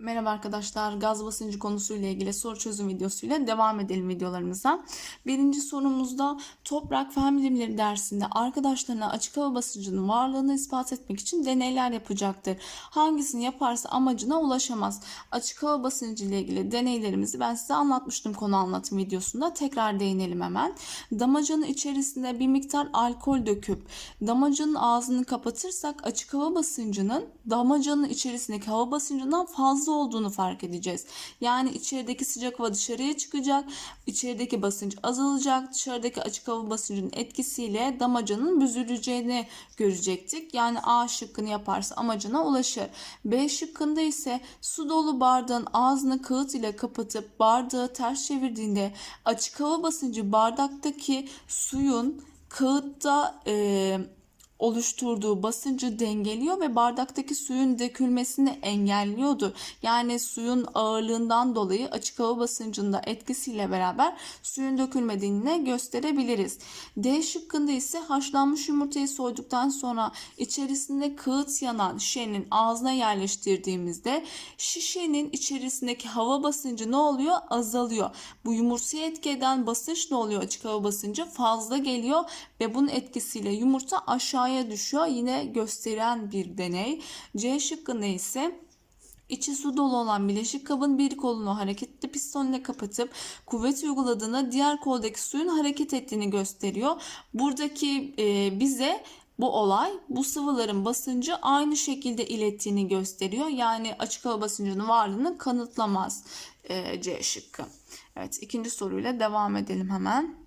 Merhaba arkadaşlar, gaz basıncı konusuyla ilgili soru çözüm videosuyla devam edelim videolarımıza. Birinci sorumuzda toprak fen bilimleri dersinde arkadaşlarına açık hava basıncının varlığını ispat etmek için deneyler yapacaktır. Hangisini yaparsa amacına ulaşamaz. Açık hava basıncı ile ilgili deneylerimizi ben size anlatmıştım konu anlatım videosunda. Tekrar değinelim hemen. Damacanın içerisinde bir miktar alkol döküp damacanın ağzını kapatırsak açık hava basıncının damacanın içerisindeki hava basıncından fazla olduğunu fark edeceğiz. Yani içerideki sıcak hava dışarıya çıkacak, içerideki basınç azalacak, dışarıdaki açık hava basıncının etkisiyle damacanın büzüleceğini görecektik. Yani A şıkkını yaparsa amacına ulaşır. B şıkkında ise su dolu bardağın ağzını kağıt ile kapatıp bardağı ters çevirdiğinde açık hava basıncı bardaktaki suyun kağıtta e, oluşturduğu basıncı dengeliyor ve bardaktaki suyun dökülmesini engelliyordu. Yani suyun ağırlığından dolayı açık hava basıncında etkisiyle beraber suyun dökülmediğini gösterebiliriz. D şıkkında ise haşlanmış yumurtayı soyduktan sonra içerisinde kağıt yanan şişenin ağzına yerleştirdiğimizde şişenin içerisindeki hava basıncı ne oluyor? Azalıyor. Bu yumurtaya etki eden basınç ne oluyor? Açık hava basıncı fazla geliyor ve bunun etkisiyle yumurta aşağıya düşüyor. Yine gösteren bir deney. C şıkkında ise İçi su dolu olan bileşik kabın bir kolunu hareketli piston ile kapatıp kuvvet uyguladığında diğer koldaki suyun hareket ettiğini gösteriyor. Buradaki e, bize bu olay bu sıvıların basıncı aynı şekilde ilettiğini gösteriyor. Yani açık hava basıncının varlığını kanıtlamaz e, C şıkkı. Evet ikinci soruyla devam edelim hemen.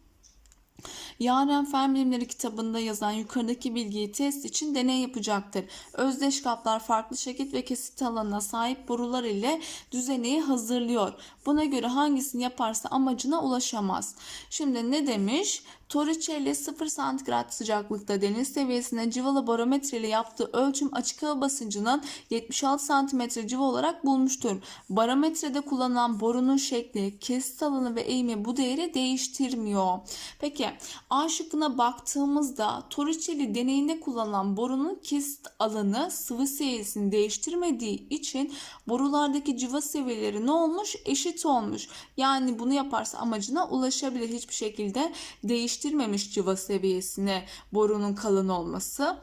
Yaren Fen Bilimleri kitabında yazan yukarıdaki bilgiyi test için deney yapacaktır. Özdeş kaplar farklı şekil ve kesit alanına sahip borular ile düzeneyi hazırlıyor. Buna göre hangisini yaparsa amacına ulaşamaz. Şimdi ne demiş? Torricelli 0 santigrat sıcaklıkta deniz seviyesine civalı barometre ile yaptığı ölçüm açık hava basıncının 76 santimetre civa olarak bulmuştur. Barometrede kullanılan borunun şekli, kesit alanı ve eğimi bu değeri değiştirmiyor. Peki A şıkkına baktığımızda Torricelli deneyinde kullanılan borunun kesit alanı sıvı seviyesini değiştirmediği için borulardaki civa seviyeleri ne olmuş? Eşit olmuş. Yani bunu yaparsa amacına ulaşabilir. Hiçbir şekilde değiştirmemiş civa seviyesine borunun kalın olması.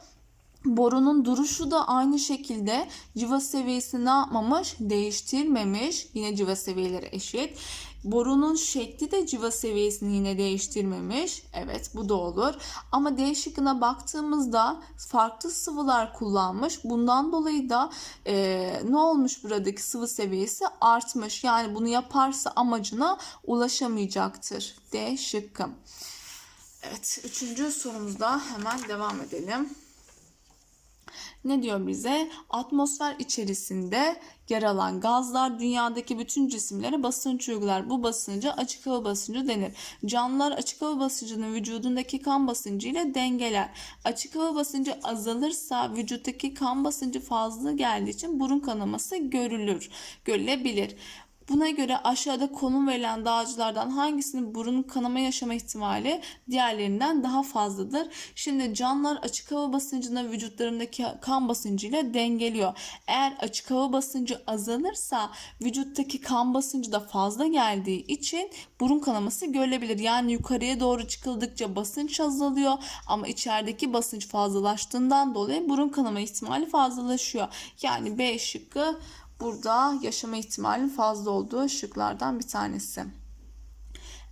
Borunun duruşu da aynı şekilde civa seviyesini ne yapmamış? Değiştirmemiş. Yine civa seviyeleri eşit. Borunun şekli de civa seviyesini yine değiştirmemiş. Evet bu da olur. Ama D şıkkına baktığımızda farklı sıvılar kullanmış. Bundan dolayı da e, ne olmuş buradaki sıvı seviyesi artmış. Yani bunu yaparsa amacına ulaşamayacaktır. D şıkkı. Evet üçüncü sorumuzda hemen devam edelim ne diyor bize? Atmosfer içerisinde yer alan gazlar dünyadaki bütün cisimlere basınç uygular. Bu basıncı açık hava basıncı denir. Canlılar açık hava basıncını vücudundaki kan basıncı ile dengeler. Açık hava basıncı azalırsa vücuttaki kan basıncı fazla geldiği için burun kanaması görülür, görülebilir. Buna göre aşağıda konum verilen dağcılardan hangisinin burun kanama yaşama ihtimali diğerlerinden daha fazladır? Şimdi canlılar açık hava basıncını vücutlarındaki kan basıncıyla dengeliyor. Eğer açık hava basıncı azalırsa vücuttaki kan basıncı da fazla geldiği için burun kanaması görülebilir. Yani yukarıya doğru çıkıldıkça basınç azalıyor ama içerideki basınç fazlalaştığından dolayı burun kanama ihtimali fazlalaşıyor. Yani B şıkkı burada yaşama ihtimalinin fazla olduğu şıklardan bir tanesi.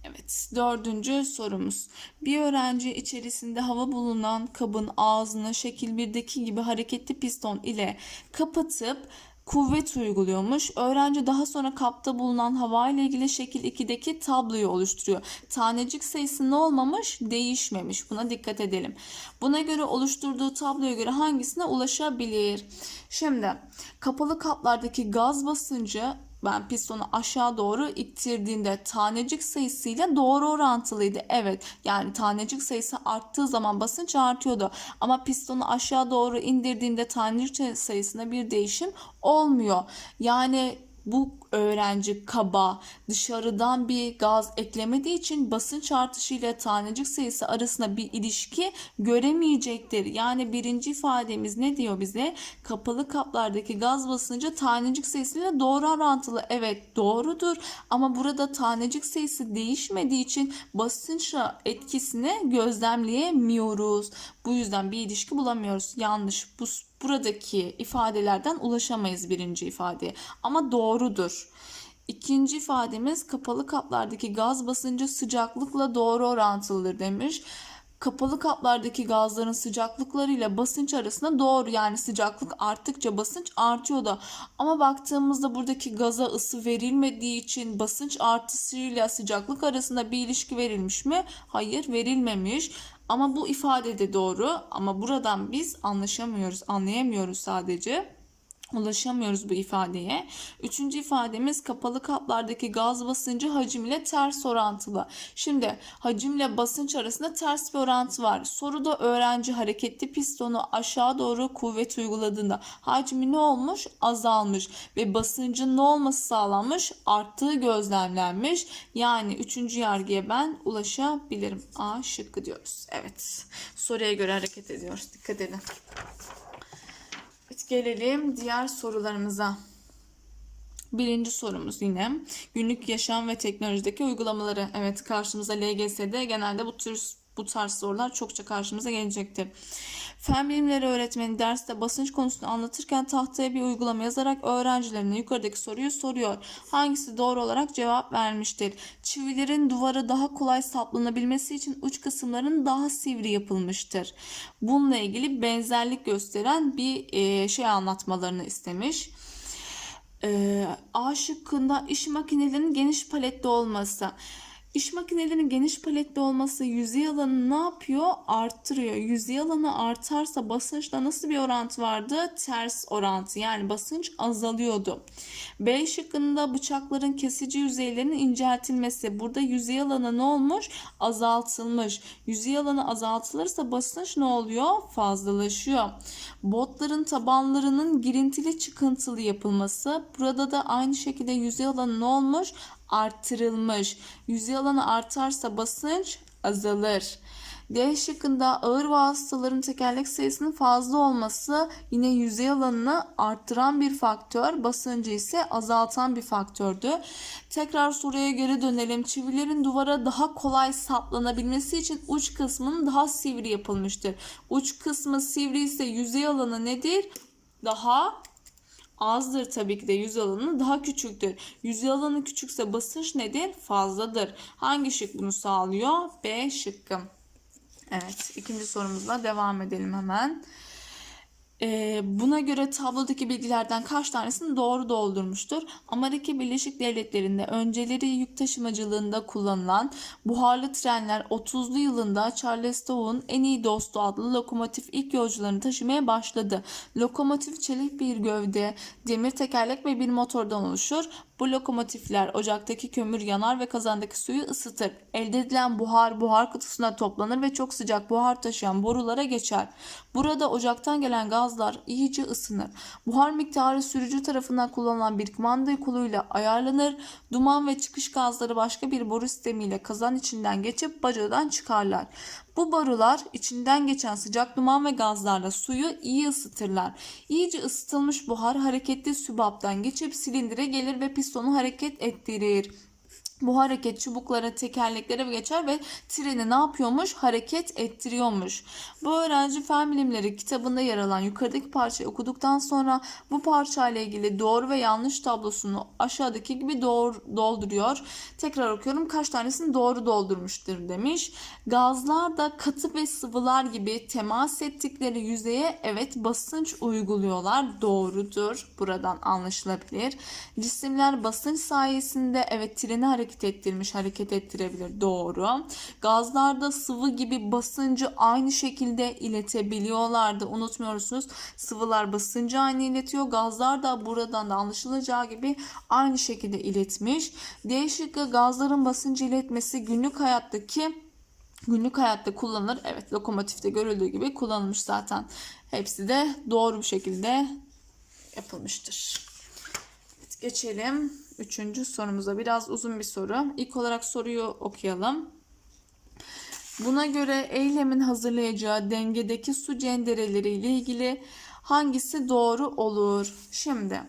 Evet, dördüncü sorumuz. Bir öğrenci içerisinde hava bulunan kabın ağzını şekil 1'deki gibi hareketli piston ile kapatıp kuvvet uyguluyormuş. Öğrenci daha sonra kapta bulunan hava ile ilgili şekil 2'deki tabloyu oluşturuyor. Tanecik sayısı ne olmamış? Değişmemiş. Buna dikkat edelim. Buna göre oluşturduğu tabloya göre hangisine ulaşabilir? Şimdi kapalı kaplardaki gaz basıncı ben pistonu aşağı doğru ittirdiğimde tanecik sayısıyla doğru orantılıydı. Evet yani tanecik sayısı arttığı zaman basınç artıyordu. Ama pistonu aşağı doğru indirdiğimde tanecik sayısında bir değişim olmuyor. Yani Bu öğrenci kaba dışarıdan bir gaz eklemediği için basınç artışı ile tanecik sayısı arasında bir ilişki göremeyecektir. Yani birinci ifademiz ne diyor bize? Kapalı kaplardaki gaz basıncı tanecik sayısıyla doğru orantılı. Evet doğrudur ama burada tanecik sayısı değişmediği için basınçla etkisini gözlemleyemiyoruz. Bu yüzden bir ilişki bulamıyoruz. Yanlış. Bu buradaki ifadelerden ulaşamayız birinci ifadeye. Ama doğrudur. İkinci ifademiz kapalı kaplardaki gaz basıncı sıcaklıkla doğru orantılıdır demiş. Kapalı kaplardaki gazların sıcaklıklarıyla basınç arasında doğru yani sıcaklık arttıkça basınç artıyor da ama baktığımızda buradaki gaza ısı verilmediği için basınç artışıyla sıcaklık arasında bir ilişki verilmiş mi? Hayır verilmemiş. Ama bu ifade de doğru ama buradan biz anlaşamıyoruz, anlayamıyoruz sadece ulaşamıyoruz bu ifadeye. Üçüncü ifademiz kapalı kaplardaki gaz basıncı hacimle ters orantılı. Şimdi hacimle basınç arasında ters bir orantı var. Soruda öğrenci hareketli pistonu aşağı doğru kuvvet uyguladığında hacmi ne olmuş? Azalmış ve basıncın ne olması sağlanmış? Arttığı gözlemlenmiş. Yani üçüncü yargıya ben ulaşabilirim. A şıkkı diyoruz. Evet. Soruya göre hareket ediyoruz. Dikkat edin. Gelelim diğer sorularımıza. Birinci sorumuz yine günlük yaşam ve teknolojideki uygulamaları. Evet karşımıza LGS'de genelde bu tür bu tarz sorular çokça karşımıza gelecektir. Fen bilimleri öğretmeni derste basınç konusunu anlatırken tahtaya bir uygulama yazarak öğrencilerine yukarıdaki soruyu soruyor. Hangisi doğru olarak cevap vermiştir? Çivilerin duvara daha kolay saplanabilmesi için uç kısımların daha sivri yapılmıştır. Bununla ilgili benzerlik gösteren bir e, şey anlatmalarını istemiş. E, A şıkkında iş makinelerinin geniş paletli olması. İş makinelerinin geniş paletli olması yüzey alanını ne yapıyor? Arttırıyor. Yüzey alanı artarsa basınçla nasıl bir orantı vardı? Ters orantı. Yani basınç azalıyordu. B şıkkında bıçakların kesici yüzeylerinin inceltilmesi. Burada yüzey alanı ne olmuş? Azaltılmış. Yüzey alanı azaltılırsa basınç ne oluyor? Fazlalaşıyor. Botların tabanlarının girintili çıkıntılı yapılması. Burada da aynı şekilde yüzey alanı ne olmuş? Arttırılmış. Yüzey alanı artarsa basınç azalır. D şıkkında ağır vasıtaların tekerlek sayısının fazla olması yine yüzey alanını arttıran bir faktör, basıncı ise azaltan bir faktördü. Tekrar soruya geri dönelim. Çivilerin duvara daha kolay saplanabilmesi için uç kısmının daha sivri yapılmıştır. Uç kısmı sivri ise yüzey alanı nedir? Daha azdır tabii ki de yüz alanı daha küçüktür. Yüzey alanı küçükse basınç nedir? Fazladır. Hangi şık bunu sağlıyor? B şıkkı. Evet ikinci sorumuzla devam edelim hemen. Ee, buna göre tablodaki bilgilerden kaç tanesini doğru doldurmuştur? Amerika Birleşik Devletleri'nde önceleri yük taşımacılığında kullanılan buharlı trenler 30'lu yılında Charles Stowe'un en iyi dostu adlı lokomotif ilk yolcularını taşımaya başladı. Lokomotif çelik bir gövde, demir tekerlek ve bir motordan oluşur. Bu lokomotifler ocaktaki kömür yanar ve kazandaki suyu ısıtır. Elde edilen buhar buhar kutusuna toplanır ve çok sıcak buhar taşıyan borulara geçer. Burada ocaktan gelen gazlar iyice ısınır. Buhar miktarı sürücü tarafından kullanılan bir kumanda koluyla ayarlanır. Duman ve çıkış gazları başka bir boru sistemiyle kazan içinden geçip bacadan çıkarlar. Bu borular içinden geçen sıcak duman ve gazlarla suyu iyi ısıtırlar. İyice ısıtılmış buhar hareketli sübaptan geçip silindire gelir ve pistonu hareket ettirir. Bu hareket çubuklara, tekerleklere geçer ve treni ne yapıyormuş? Hareket ettiriyormuş. Bu öğrenci fen bilimleri kitabında yer alan yukarıdaki parçayı okuduktan sonra bu parçayla ilgili doğru ve yanlış tablosunu aşağıdaki gibi doğru dolduruyor. Tekrar okuyorum. Kaç tanesini doğru doldurmuştur demiş. Gazlar da katı ve sıvılar gibi temas ettikleri yüzeye evet basınç uyguluyorlar. Doğrudur. Buradan anlaşılabilir. Cisimler basınç sayesinde evet treni hareket hareket ettirmiş, hareket ettirebilir. Doğru. Gazlarda sıvı gibi basıncı aynı şekilde iletebiliyorlardı. Unutmuyorsunuz. Sıvılar basıncı aynı iletiyor. Gazlar da buradan da anlaşılacağı gibi aynı şekilde iletmiş. D gazların basıncı iletmesi günlük hayattaki günlük hayatta kullanılır. Evet lokomotifte görüldüğü gibi kullanılmış zaten. Hepsi de doğru bir şekilde yapılmıştır. geçelim üçüncü sorumuza. Biraz uzun bir soru. İlk olarak soruyu okuyalım. Buna göre eylemin hazırlayacağı dengedeki su cendereleri ile ilgili hangisi doğru olur? Şimdi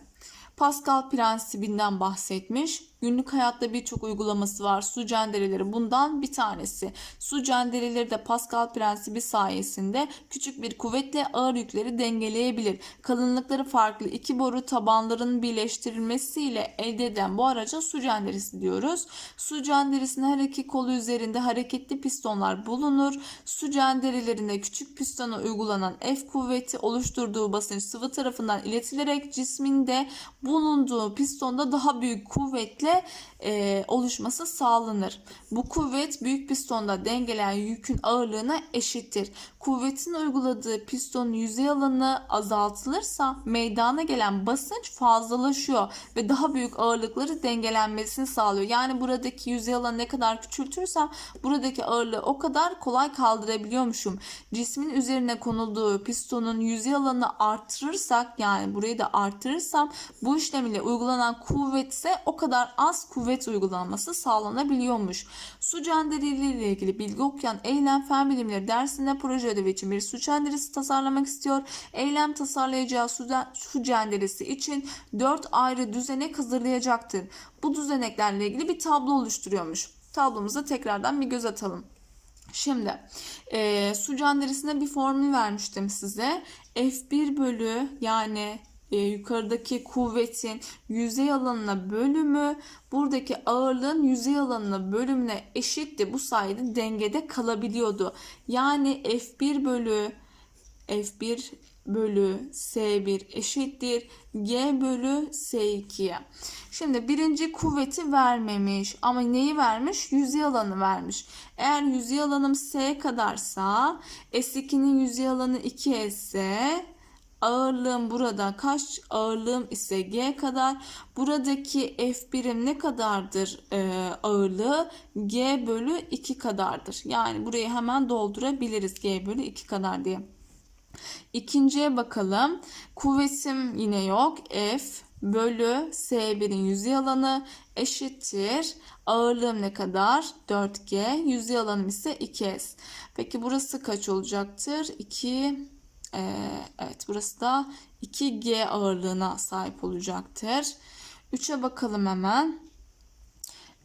Pascal prensibinden bahsetmiş. Günlük hayatta birçok uygulaması var. Su cendereleri bundan bir tanesi. Su cendereleri de Pascal prensibi sayesinde küçük bir kuvvetle ağır yükleri dengeleyebilir. Kalınlıkları farklı iki boru tabanlarının birleştirilmesiyle elde edilen bu araca su cenderesi diyoruz. Su cenderesinin her iki kolu üzerinde hareketli pistonlar bulunur. Su cenderelerinde küçük pistona uygulanan F kuvveti oluşturduğu basınç sıvı tarafından iletilerek cisminde bulunduğu pistonda daha büyük kuvvetle e, oluşması sağlanır. Bu kuvvet büyük pistonda dengeleyen yükün ağırlığına eşittir. Kuvvetin uyguladığı pistonun yüzey alanı azaltılırsa meydana gelen basınç fazlalaşıyor ve daha büyük ağırlıkları dengelenmesini sağlıyor. Yani buradaki yüzey alanı ne kadar küçültürsem buradaki ağırlığı o kadar kolay kaldırabiliyormuşum. Cismin üzerine konulduğu pistonun yüzey alanını artırırsak yani burayı da artırırsam bu işlem ile uygulanan kuvvet ise o kadar az kuvvet uygulanması sağlanabiliyormuş. Su cendereleriyle ilgili bilgi okuyan eylem fen bilimleri dersinde proje ödevi için bir su cenderesi tasarlamak istiyor. Eylem tasarlayacağı su, su cenderesi için 4 ayrı düzenek hazırlayacaktır. Bu düzeneklerle ilgili bir tablo oluşturuyormuş. Tablomuza tekrardan bir göz atalım. Şimdi e, su cenderesine bir formül vermiştim size. F1 bölü yani e, yukarıdaki kuvvetin yüzey alanına bölümü buradaki ağırlığın yüzey alanına bölümüne eşitti. Bu sayede dengede kalabiliyordu. Yani F1 bölü F1 bölü S1 eşittir G bölü S2'ye. Şimdi birinci kuvveti vermemiş ama neyi vermiş? Yüzey alanı vermiş. Eğer yüzey alanım S kadarsa S2'nin yüzey alanı 2S ise ağırlığım burada kaç ağırlığım ise g kadar buradaki f birim ne kadardır e, ağırlığı g bölü 2 kadardır yani burayı hemen doldurabiliriz g bölü 2 kadar diye İkinciye bakalım kuvvetim yine yok f bölü S1'in yüzey alanı eşittir. Ağırlığım ne kadar? 4G. Yüzey alanım ise 2S. Peki burası kaç olacaktır? 2 ee, evet burası da 2G ağırlığına sahip olacaktır. 3'e bakalım hemen.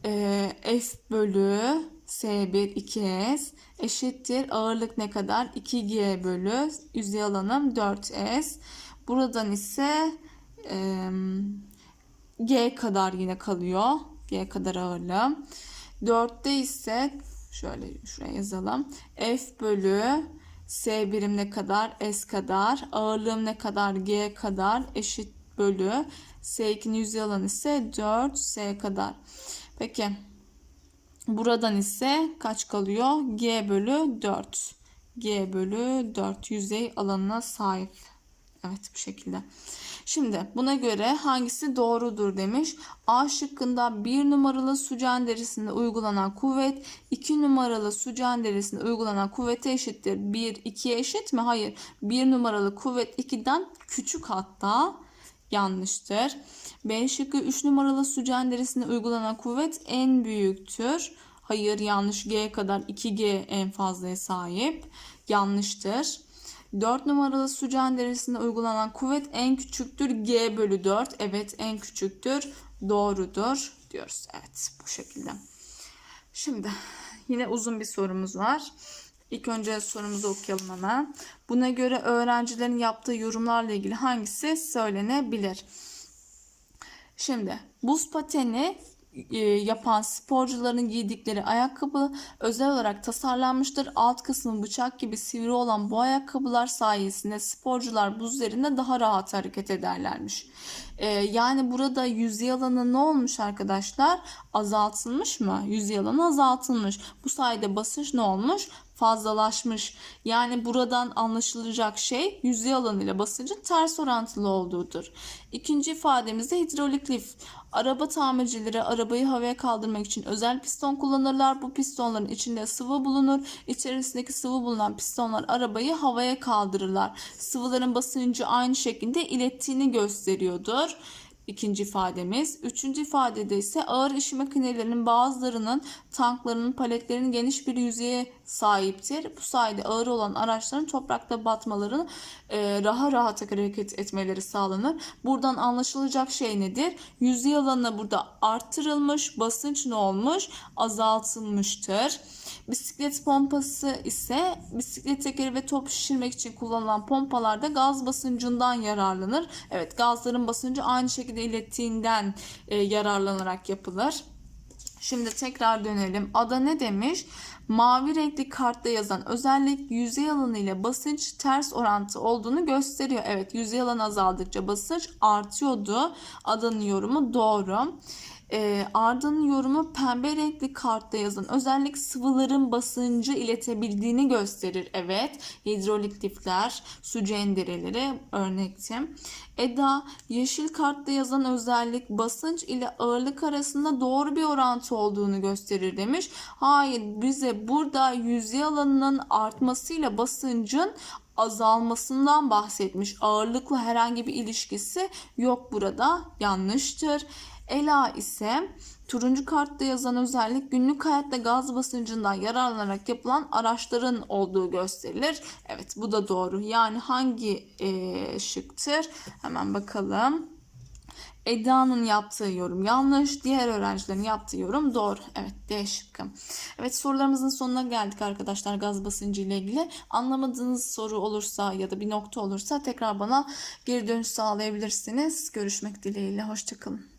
Ee, F bölü S1 2S eşittir. Ağırlık ne kadar? 2G bölü yüzey alanım 4S. Buradan ise e, G kadar yine kalıyor. G kadar ağırlığım. 4'te ise şöyle şuraya yazalım. F bölü S birim ne kadar? S kadar. Ağırlığım ne kadar? G kadar. Eşit bölü. S2'nin yüzey alanı ise 4 S kadar. Peki. Buradan ise kaç kalıyor? G bölü 4. G bölü 4 yüzey alanına sahip. Evet bu şekilde. Şimdi buna göre hangisi doğrudur demiş. A şıkkında 1 numaralı su cenderesinde uygulanan kuvvet 2 numaralı su cenderesinde uygulanan kuvvete eşittir. 1 2'ye eşit mi? Hayır. 1 numaralı kuvvet 2'den küçük hatta yanlıştır. B şıkkı 3 numaralı su cenderesinde uygulanan kuvvet en büyüktür. Hayır yanlış G kadar 2G en fazlaya sahip. Yanlıştır. 4 numaralı su cenderesinde uygulanan kuvvet en küçüktür. G bölü 4. Evet en küçüktür. Doğrudur diyoruz. Evet bu şekilde. Şimdi yine uzun bir sorumuz var. İlk önce sorumuzu okuyalım hemen. Buna göre öğrencilerin yaptığı yorumlarla ilgili hangisi söylenebilir? Şimdi buz pateni e, yapan sporcuların giydikleri ayakkabı özel olarak tasarlanmıştır. Alt kısmı bıçak gibi sivri olan bu ayakkabılar sayesinde sporcular buz üzerinde daha rahat hareket ederlermiş. E, yani burada yüzey alanı ne olmuş arkadaşlar? Azaltılmış mı? Yüzey alanı azaltılmış. Bu sayede basınç ne olmuş? Fazlalaşmış. Yani buradan anlaşılacak şey yüzey alanı ile basıncın ters orantılı olduğudur. İkinci ifademizde hidrolik lif. Araba tamircileri arabayı havaya kaldırmak için özel piston kullanırlar. Bu pistonların içinde sıvı bulunur. İçerisindeki sıvı bulunan pistonlar arabayı havaya kaldırırlar. Sıvıların basıncı aynı şekilde ilettiğini gösteriyordur. İkinci ifademiz. Üçüncü ifadede ise ağır iş makinelerinin bazılarının tanklarının paletlerinin geniş bir yüzeye sahiptir. Bu sayede ağır olan araçların toprakta batmalarını e, rahat rahat hareket etmeleri sağlanır. Buradan anlaşılacak şey nedir? Yüzey alanı burada arttırılmış, basınç ne olmuş? Azaltılmıştır. Bisiklet pompası ise bisiklet tekeri ve top şişirmek için kullanılan pompalarda gaz basıncından yararlanır. Evet gazların basıncı aynı şekilde ilettiğinden e, yararlanarak yapılır. Şimdi tekrar dönelim. Ada ne demiş? Mavi renkli kartta yazan özellik yüzey alanı ile basınç ters orantı olduğunu gösteriyor. Evet yüzey alanı azaldıkça basınç artıyordu. Adanın yorumu doğru. E, Arda'nın yorumu pembe renkli kartta yazan özellik sıvıların basıncı iletebildiğini gösterir. Evet hidrolik lifler, su cendereleri örnekti. Eda yeşil kartta yazan özellik basınç ile ağırlık arasında doğru bir orantı olduğunu gösterir demiş. Hayır bize burada yüzey alanının artmasıyla basıncın azalmasından bahsetmiş. Ağırlıkla herhangi bir ilişkisi yok burada. Yanlıştır. Ela ise turuncu kartta yazan özellik günlük hayatta gaz basıncından yararlanarak yapılan araçların olduğu gösterilir. Evet bu da doğru. Yani hangi e, şıktır? Hemen bakalım. Eda'nın yaptığı yorum yanlış. Diğer öğrencilerin yaptığı yorum doğru. Evet D şıkkı. Evet sorularımızın sonuna geldik arkadaşlar gaz basıncı ile ilgili. Anlamadığınız soru olursa ya da bir nokta olursa tekrar bana geri dönüş sağlayabilirsiniz. Görüşmek dileğiyle. Hoşçakalın.